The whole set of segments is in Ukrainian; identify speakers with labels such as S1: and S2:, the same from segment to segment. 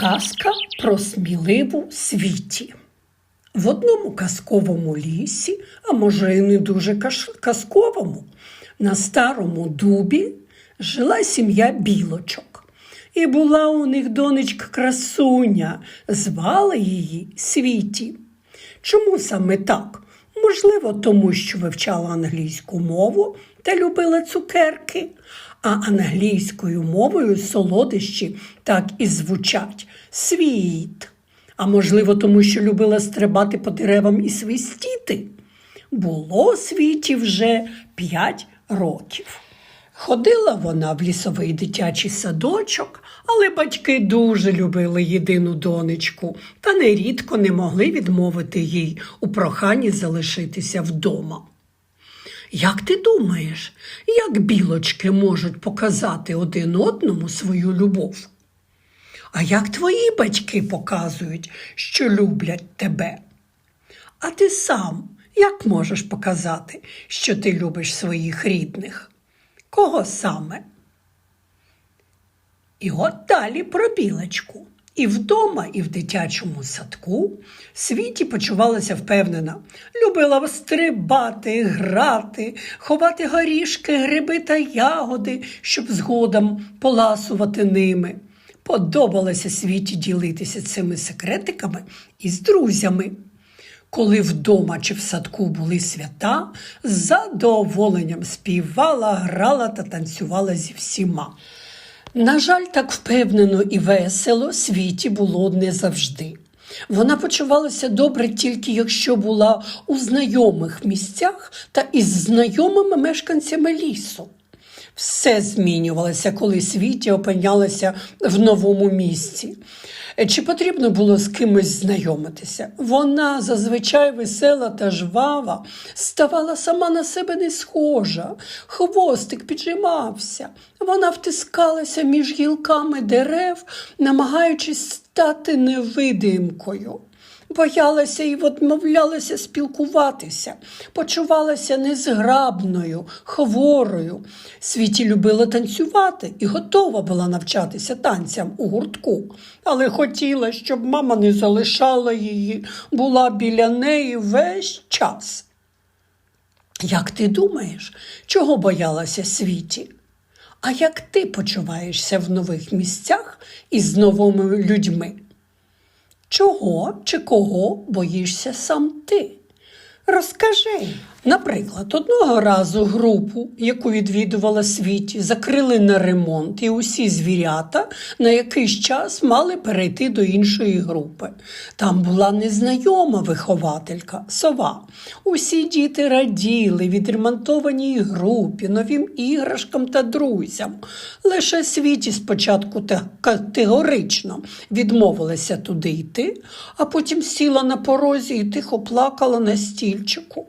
S1: Казка про сміливу світі. В одному казковому лісі, а може і не дуже казковому, на старому дубі жила сім'я білочок. І була у них донечка красуня, звали її Світі. Чому саме так? Можливо, тому що вивчала англійську мову та любила цукерки, а англійською мовою солодощі так і звучать світ. А можливо, тому що любила стрибати по деревам і свистіти. Було світі вже п'ять років. Ходила вона в лісовий дитячий садочок, але батьки дуже любили єдину донечку та нерідко не могли відмовити їй у проханні залишитися вдома. Як ти думаєш, як білочки можуть показати один одному свою любов? А як твої батьки показують, що люблять тебе? А ти сам як можеш показати, що ти любиш своїх рідних? Кого саме? І от далі про білочку. І вдома, і в дитячому садку світі почувалася впевнена, любила стрибати, грати, ховати горішки, гриби та ягоди, щоб згодом поласувати ними. Подобалося світі ділитися цими секретиками із друзями. Коли вдома чи в садку були свята, з задоволенням співала, грала та танцювала зі всіма. На жаль, так впевнено і весело світі було не завжди. Вона почувалася добре тільки якщо була у знайомих місцях та із знайомими мешканцями лісу. Все змінювалося, коли світі опинялася в новому місці. Чи потрібно було з кимось знайомитися? Вона зазвичай весела та жвава, ставала сама на себе не схожа, хвостик піджимався. Вона втискалася між гілками дерев, намагаючись стати невидимкою. Боялася і відмовлялася спілкуватися, почувалася незграбною, хворою. Світі любила танцювати і готова була навчатися танцям у гуртку, але хотіла, щоб мама не залишала її, була біля неї весь час. Як ти думаєш, чого боялася світі? А як ти почуваєшся в нових місцях і з новими людьми? Чого чи кого боїшся сам ти? Розкажи. Наприклад, одного разу групу, яку відвідувала світі, закрили на ремонт, і усі звірята на якийсь час мали перейти до іншої групи. Там була незнайома вихователька, сова. Усі діти раділи відремонтованій групі, новим іграшкам та друзям. Лише світі спочатку категорично відмовилася туди йти, а потім сіла на порозі і тихо плакала на стільчику.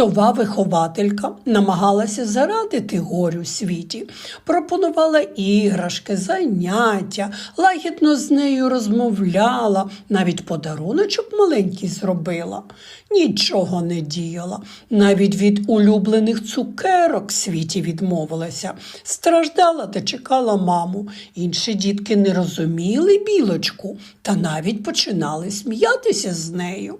S1: Сова вихователька намагалася зарадити горю світі, пропонувала іграшки, заняття, лагідно з нею розмовляла, навіть подаруночок маленький зробила. Нічого не діяла. Навіть від улюблених цукерок світі відмовилася. Страждала та чекала маму. Інші дітки не розуміли білочку та навіть починали сміятися з нею.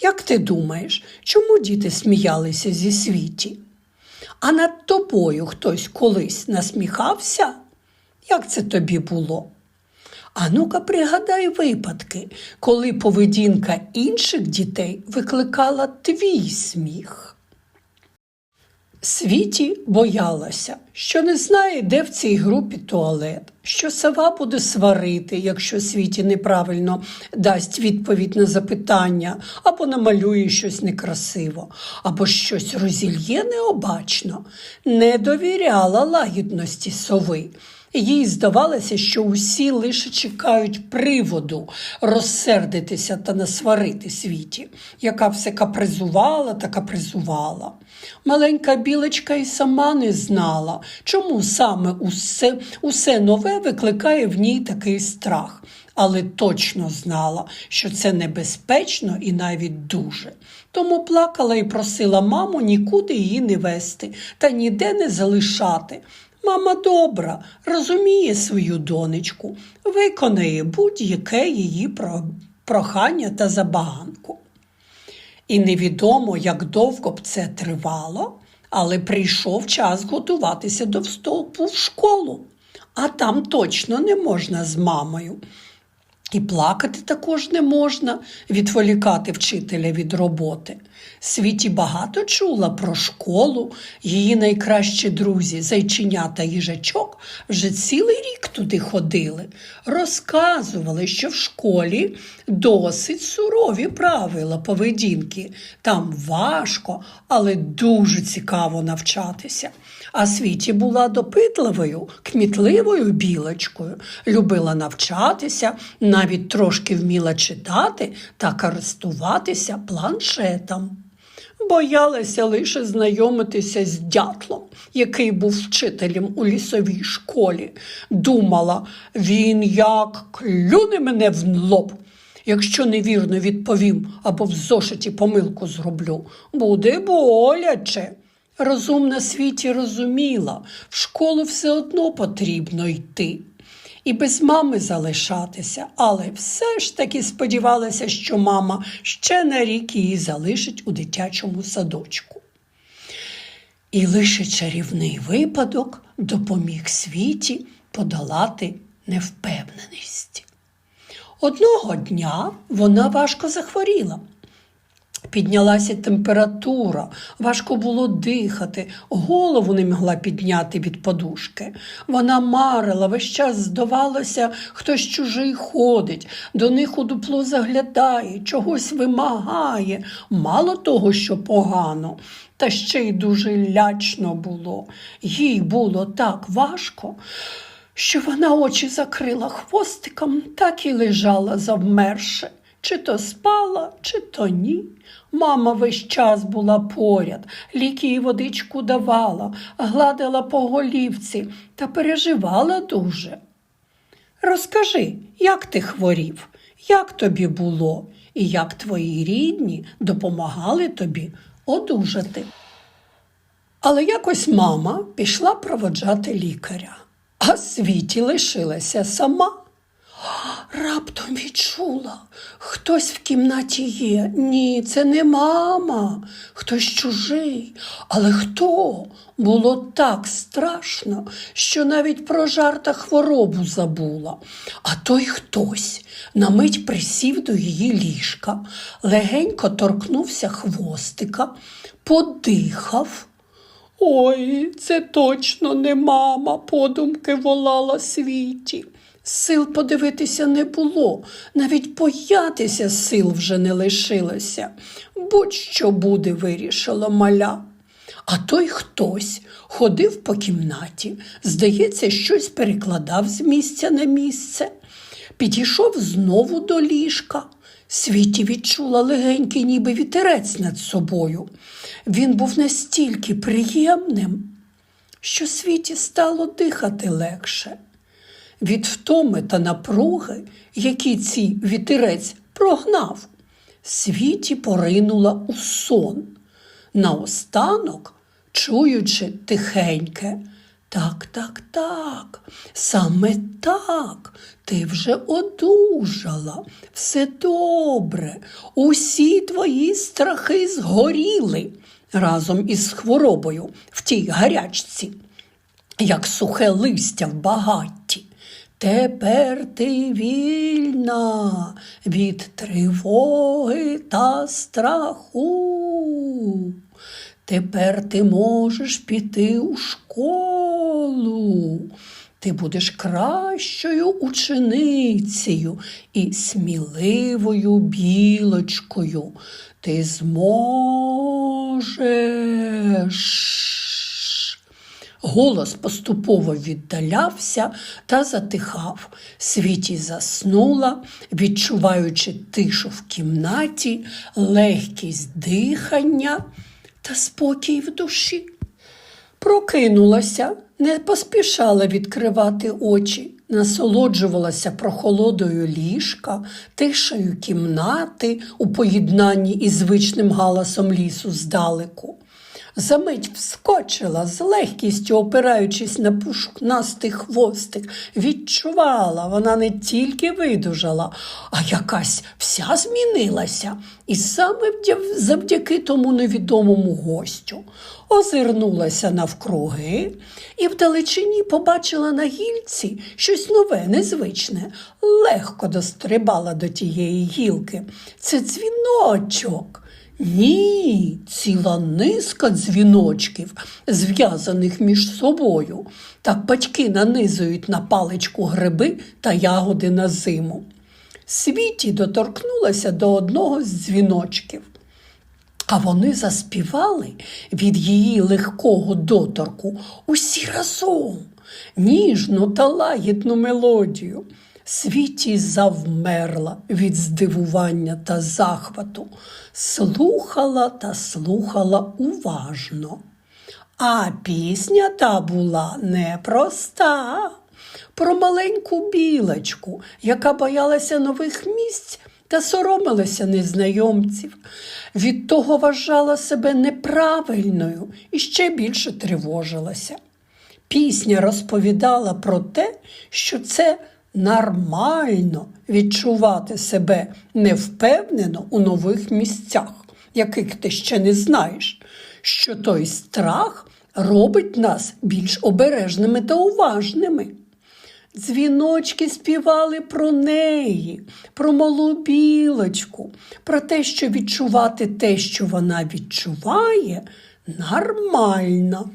S1: Як ти думаєш, чому діти сміялися зі світі? А над тобою хтось колись насміхався? Як це тобі було? А ну-ка пригадай випадки, коли поведінка інших дітей викликала твій сміх. Світі боялася, що не знає, де в цій групі туалет, що сова буде сварити, якщо світі неправильно дасть відповідь на запитання, або намалює щось некрасиво, або щось розільє необачно, не довіряла лагідності сови. Їй здавалося, що усі лише чекають приводу розсердитися та насварити світі, яка все капризувала та капризувала. Маленька білочка й сама не знала, чому саме усе, усе нове викликає в ній такий страх, але точно знала, що це небезпечно і навіть дуже. Тому плакала і просила маму нікуди її не вести та ніде не залишати. Мама добра, розуміє свою донечку, виконає будь-яке її про- прохання та забаганку. І невідомо, як довго б це тривало, але прийшов час готуватися до вступу в школу, а там точно не можна з мамою. І плакати також не можна, відволікати вчителя від роботи. Світі багато чула про школу, її найкращі друзі, зайчиня та їжачок, вже цілий рік туди ходили. Розказували, що в школі досить сурові правила поведінки. Там важко, але дуже цікаво навчатися. А світі була допитливою, кмітливою білочкою, любила навчатися, навіть трошки вміла читати та користуватися планшетом. Боялася лише знайомитися з дятлом, який був вчителем у лісовій школі. Думала, він як клюне мене в лоб. Якщо невірно відповім або в зошиті помилку зроблю, буде боляче. Розумна світі розуміла, в школу все одно потрібно йти. І без мами залишатися, але все ж таки сподівалася, що мама ще на рік її залишить у дитячому садочку. І лише чарівний випадок допоміг світі подолати невпевненість. Одного дня вона важко захворіла. Піднялася температура, важко було дихати, голову не могла підняти від подушки. Вона марила, весь час здавалося, хтось чужий ходить, до них у дупло заглядає, чогось вимагає, мало того, що погано, та ще й дуже лячно було. Їй було так важко, що вона очі закрила хвостиком, так і лежала завмерше. Чи то спала, чи то ні. Мама весь час була поряд, ліки і водичку давала, гладила по голівці та переживала дуже. Розкажи, як ти хворів, як тобі було, і як твої рідні допомагали тобі одужати. Але якось мама пішла проводжати лікаря, а світі лишилася сама. Раптом відчула, хтось в кімнаті є. Ні, це не мама, хтось чужий. Але хто? Було так страшно, що навіть про жар та хворобу забула. А той хтось на мить присів до її ліжка, легенько торкнувся хвостика, подихав. Ой, це точно не мама, подумки волала світі. Сил подивитися не було, навіть боятися сил вже не лишилося. Будь-що буде, вирішила маля. А той хтось ходив по кімнаті, здається, щось перекладав з місця на місце. Підійшов знову до ліжка. Світі відчула легенький, ніби вітерець над собою. Він був настільки приємним, що світі стало дихати легше. Від втоми та напруги, які цей вітерець прогнав, світі поринула у сон. Наостанок, чуючи тихеньке, так, так, так, саме так, ти вже одужала, все добре, усі твої страхи згоріли разом із хворобою в тій гарячці, як сухе листя в багатті. Тепер ти вільна від тривоги та страху. Тепер ти можеш піти у школу. Ти будеш кращою ученицею і сміливою білочкою. Ти зможеш. Голос поступово віддалявся та затихав. Світі заснула, відчуваючи тишу в кімнаті, легкість дихання та спокій в душі. Прокинулася, не поспішала відкривати очі, насолоджувалася прохолодою ліжка, тишею кімнати у поєднанні із звичним галасом лісу здалеку. Замить вскочила, з легкістю опираючись на пушкнастий хвостик. Відчувала, вона не тільки видужала, а якась вся змінилася. І саме завдяки тому невідомому гостю. Озирнулася навкруги і вдалечині побачила на гільці щось нове, незвичне. Легко дострибала до тієї гілки. Це дзвіночок. Ні, ціла низка дзвіночків, зв'язаних між собою. Так батьки нанизують на паличку гриби та ягоди на зиму. Світі доторкнулася до одного з дзвіночків. А вони заспівали від її легкого доторку усі разом, ніжну та лагідну мелодію. Світі завмерла від здивування та захвату, слухала та слухала уважно. А пісня та була непроста. Про маленьку білочку, яка боялася нових місць та соромилася незнайомців. Від того вважала себе неправильною і ще більше тривожилася. Пісня розповідала про те, що це нормально відчувати себе невпевнено у нових місцях, яких ти ще не знаєш, що той страх робить нас більш обережними та уважними. Дзвіночки співали про неї, про малу білочку, про те, що відчувати те, що вона відчуває, нормально.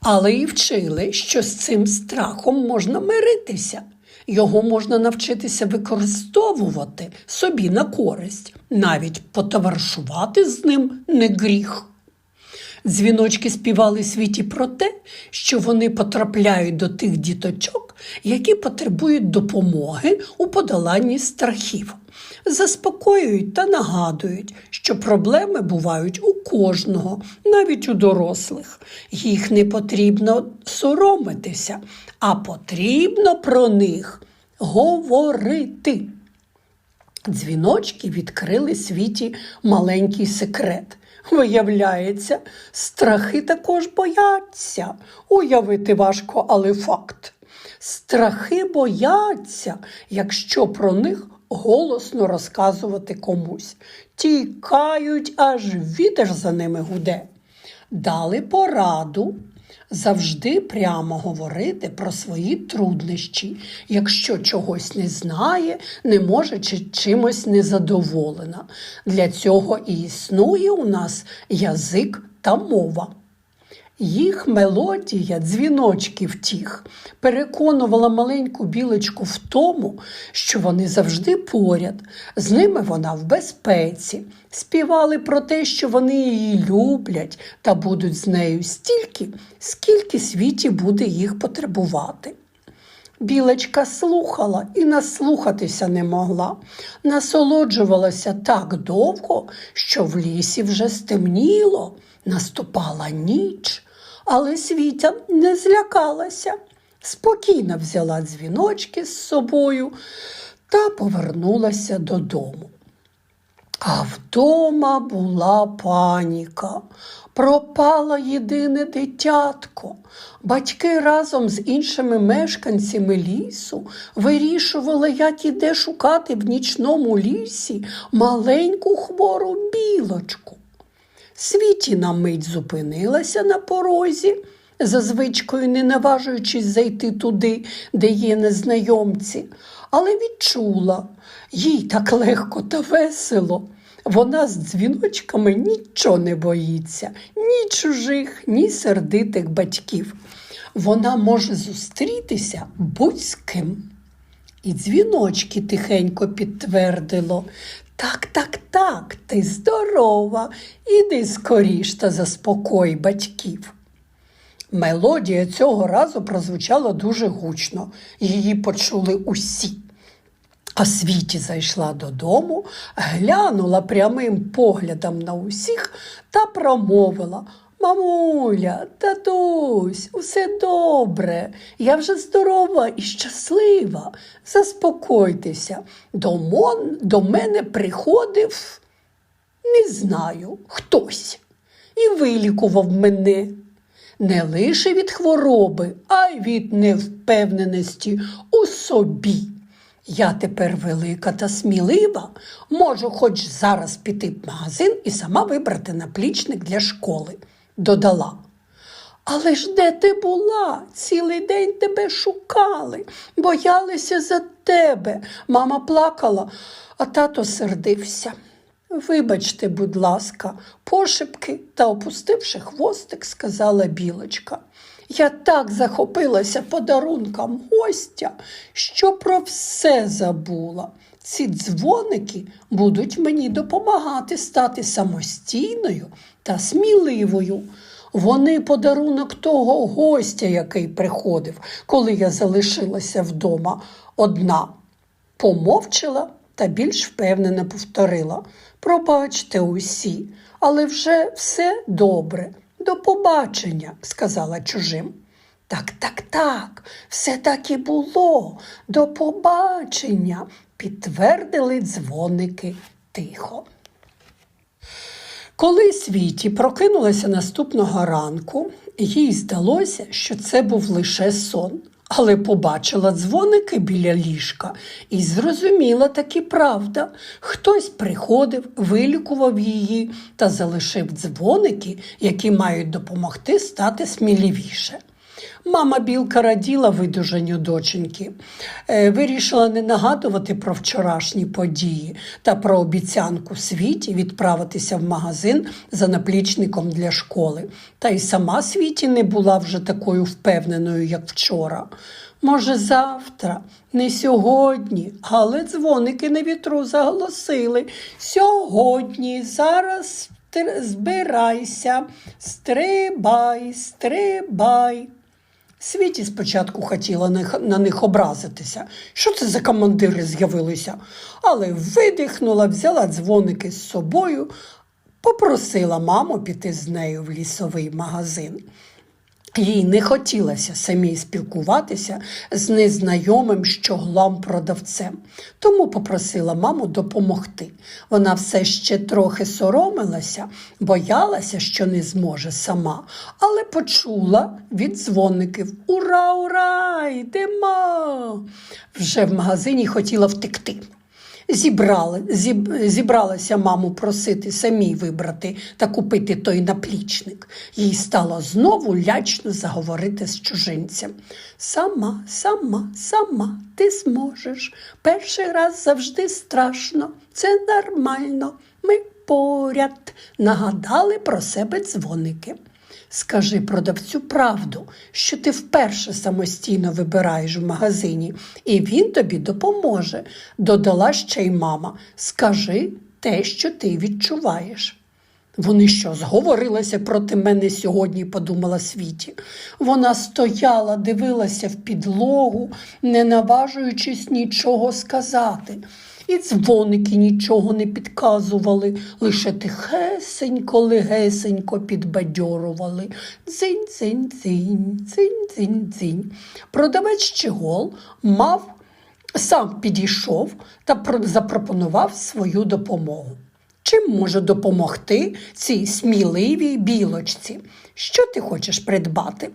S1: Але і вчили, що з цим страхом можна миритися. Його можна навчитися використовувати собі на користь, навіть потоваришувати з ним не гріх. Дзвіночки співали світі про те, що вони потрапляють до тих діточок, які потребують допомоги у подоланні страхів, заспокоюють та нагадують, що проблеми бувають у кожного, навіть у дорослих. Їх не потрібно соромитися, а потрібно про них говорити. Дзвіночки відкрили світі маленький секрет. Виявляється, страхи також бояться. Уявити важко, але факт. Страхи бояться, якщо про них голосно розказувати комусь. Тікають, аж вітер за ними гуде. Дали пораду завжди прямо говорити про свої труднощі, якщо чогось не знає, не може чи чимось незадоволена. Для цього і існує у нас язик та мова. Їх мелодія, дзвіночків тіх, переконувала маленьку білочку в тому, що вони завжди поряд, з ними вона в безпеці, співали про те, що вони її люблять та будуть з нею стільки, скільки світі буде їх потребувати. Білочка слухала і наслухатися не могла, насолоджувалася так довго, що в лісі вже стемніло, наступала ніч, але світя не злякалася. Спокійно взяла дзвіночки з собою та повернулася додому. А вдома була паніка. Пропало єдине дитятко. Батьки разом з іншими мешканцями лісу вирішували, як і де шукати в нічному лісі маленьку хвору білочку. Світі на мить зупинилася на порозі, за звичкою не наважуючись зайти туди, де є незнайомці, але відчула, їй так легко та весело. Вона з дзвіночками нічого не боїться, ні чужих, ні сердитих батьків. Вона може зустрітися будь з ким. І дзвіночки тихенько підтвердило. Так, так, так, ти здорова, іди скоріш та заспокой батьків. Мелодія цього разу прозвучала дуже гучно, її почули усі. А світі зайшла додому, глянула прямим поглядом на усіх та промовила Мамуля, татусь, усе добре, я вже здорова і щаслива. Заспокойтеся, до, мон, до мене приходив, не знаю, хтось. і вилікував мене. Не лише від хвороби, а й від невпевненості у собі. Я тепер велика та смілива, можу хоч зараз піти в магазин і сама вибрати наплічник для школи, додала. Але ж де ти була? Цілий день тебе шукали, боялися за тебе. Мама плакала, а тато сердився. Вибачте, будь ласка, пошепки та опустивши хвостик, сказала білочка. Я так захопилася подарунком гостя, що про все забула. Ці дзвоники будуть мені допомагати стати самостійною та сміливою. Вони подарунок того гостя, який приходив, коли я залишилася вдома одна. Помовчала та більш впевнено повторила. Пробачте усі, але вже все добре. До побачення, сказала чужим. Так, так, так, все так і було. До побачення, підтвердили дзвоники тихо. Коли світі прокинулася наступного ранку, їй здалося, що це був лише сон, але побачила дзвоники біля ліжка і зрозуміла таки правда. Хтось приходив, вилікував її та залишив дзвоники, які мають допомогти стати сміливіше. Мама білка раділа видужанню доченьки, Е, вирішила не нагадувати про вчорашні події та про обіцянку світі відправитися в магазин за наплічником для школи. Та й сама світі не була вже такою впевненою, як вчора. Може, завтра, не сьогодні, але дзвоники на вітру заголосили. Сьогодні, зараз збирайся, стрибай, стрибай. Світі спочатку хотіла на них- образитися. Що це за командири з'явилися? Але видихнула, взяла дзвоники з собою, попросила маму піти з нею в лісовий магазин. Їй не хотілося самій спілкуватися з незнайомим щоглам продавцем, тому попросила маму допомогти. Вона все ще трохи соромилася, боялася, що не зможе сама, але почула від дзвоників Ура, ура! Йдемо! Вже в магазині хотіла втекти. Зібрали, зіб, зібралася маму просити самій вибрати та купити той наплічник. Їй стало знову лячно заговорити з чужинцем. Сама, сама, сама, ти зможеш. Перший раз завжди страшно, це нормально. Ми поряд. Нагадали про себе дзвоники. Скажи продавцю правду, що ти вперше самостійно вибираєш в магазині, і він тобі допоможе, додала ще й мама. Скажи те, що ти відчуваєш. Вони що, зговорилися проти мене сьогодні, подумала Світі. Вона стояла, дивилася в підлогу, не наважуючись нічого сказати. І дзвоники нічого не підказували, лише тихесенько, легесенько підбадьорували. Дзинь, дзинь, дзинь, дзинь, дзинь, дзинь. Продавець Чигол мав сам підійшов та запропонував свою допомогу. Чим може допомогти цій сміливій білочці? Що ти хочеш придбати?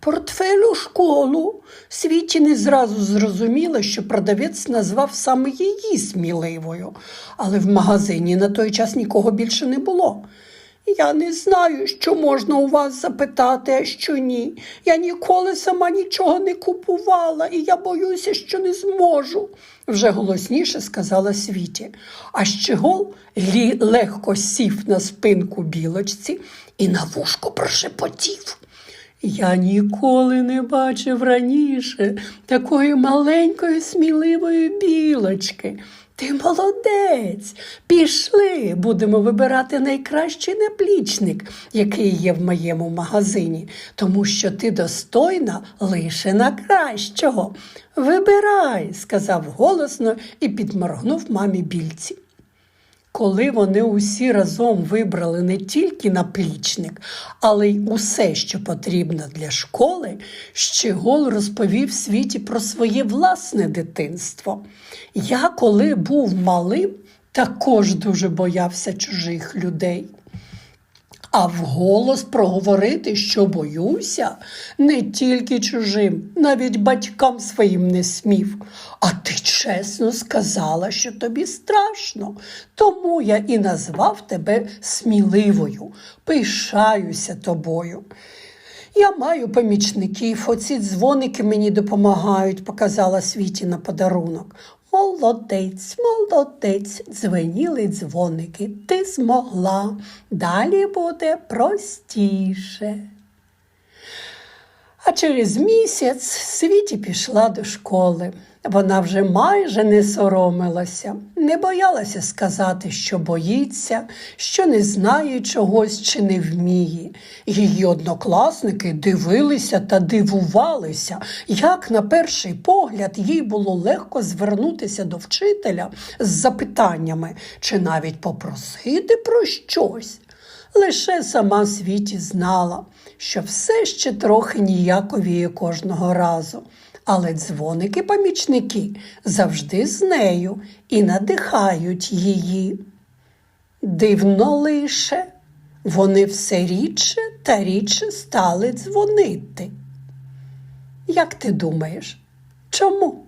S1: Портфель у школу. Світі не зразу зрозуміла, що продавець назвав саме її сміливою, але в магазині на той час нікого більше не було. Я не знаю, що можна у вас запитати, а що ні. Я ніколи сама нічого не купувала, і я боюся, що не зможу, вже голосніше сказала Світі. А Щегол легко сів на спинку білочці і на вушко прошепотів. Я ніколи не бачив раніше такої маленької сміливої білочки. Ти молодець. Пішли, будемо вибирати найкращий наплічник, який є в моєму магазині, тому що ти достойна лише на кращого. Вибирай, сказав голосно і підморгнув мамі більці. Коли вони усі разом вибрали не тільки наплічник, але й усе, що потрібно для школи, Щегол розповів світі про своє власне дитинство. Я, коли був малим, також дуже боявся чужих людей. А вголос проговорити, що боюся, не тільки чужим, навіть батькам своїм не смів. А ти чесно сказала, що тобі страшно, тому я і назвав тебе сміливою, пишаюся тобою. Я маю помічників, оці дзвоники мені допомагають, показала світі на подарунок. Молодець, молодець, дзвеніли дзвоники, ти змогла, далі буде простіше. А через місяць Світі пішла до школи. Вона вже майже не соромилася, не боялася сказати, що боїться, що не знає чогось чи не вміє. Її однокласники дивилися та дивувалися, як на перший погляд їй було легко звернутися до вчителя з запитаннями чи навіть попросити про щось. Лише сама світі знала, що все ще трохи ніяковіє кожного разу, але дзвоники-помічники завжди з нею і надихають її. Дивно лише, вони все рідше та рідше стали дзвонити. Як ти думаєш, чому?